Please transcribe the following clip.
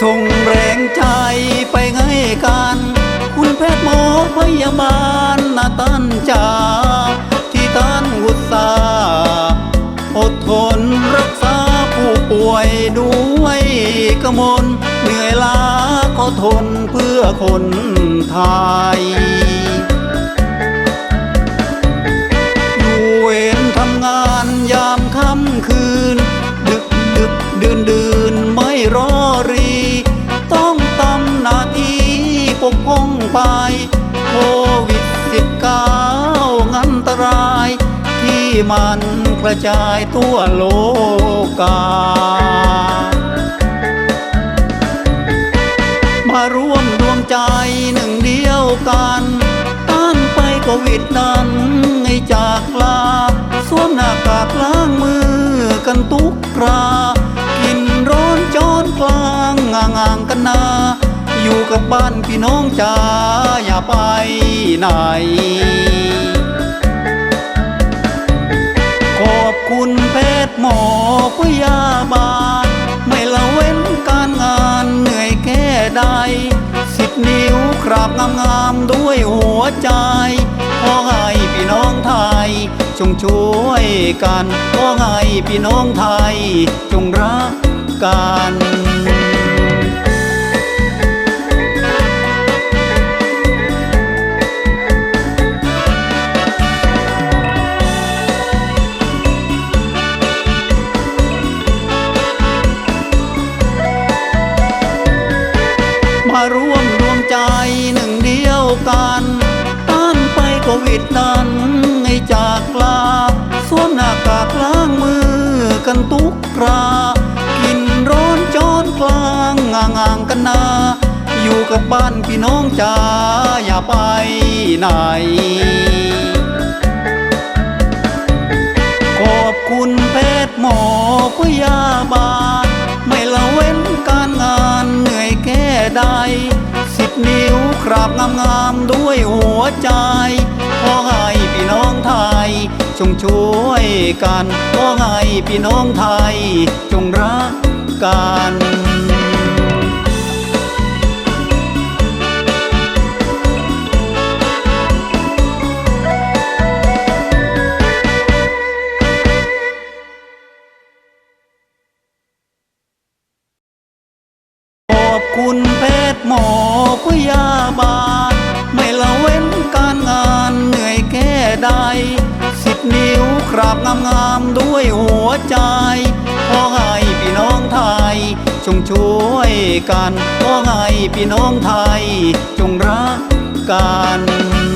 ส่งแรงใจไปให้กัน คุณแพทย์หมอพยาบาลนาตันจาที่ท่านอุตสาอดทนรักษาผู้ป่วยด้วยกรมนเหนื่อยล้าก็ทนเพื่อคนไทย ไป โควิดสิบเก้าอันตราย ที่มันกระจายทั่วโลกา มาร่วมดวงใจหนึ่งเดียวกันต้านไปโควิดนั้นให้จากลาสวมหน้า อยู่กับบ้านพี่น้องจ้าอย่าไปไหน ขอบคุณแพทย์หมอพยาบาล ไม่ละเว้นการงานเหนื่อยแค่ใด สิบนิ้วคราบงามๆด้วยหัวใจ ขอให้พี่น้องไทย จงช่วยกัน ขอให้พี่น้องไทย จงรักกัน ดนั้นให้จากลาสวมหน้ากากล้างมือกันทุกครากินร้อนจอนกลางงางางกันนา อยู่กับบ้านพี่น้องจ้าอย่าไปไหน ขอบคุณแพทย์หมอพยาบาลไม่ละเว้นการงานเหนื่อยแค่ใดสิบนิ้วคราบงามๆด้วยหัวใจ ย จงช่วยกันขอให้พี่น้องไทย จงรักกันขอบคุณแพทย์หมอพยาบาล ไม่ละเว้นการงานเหนื่อยแค่ใด นิ้วคราบงามๆด้วยหัวใจ ขอให้พี่น้องไทย จงช่วยกัน ขอให้พี่น้องไทย จงรักกัน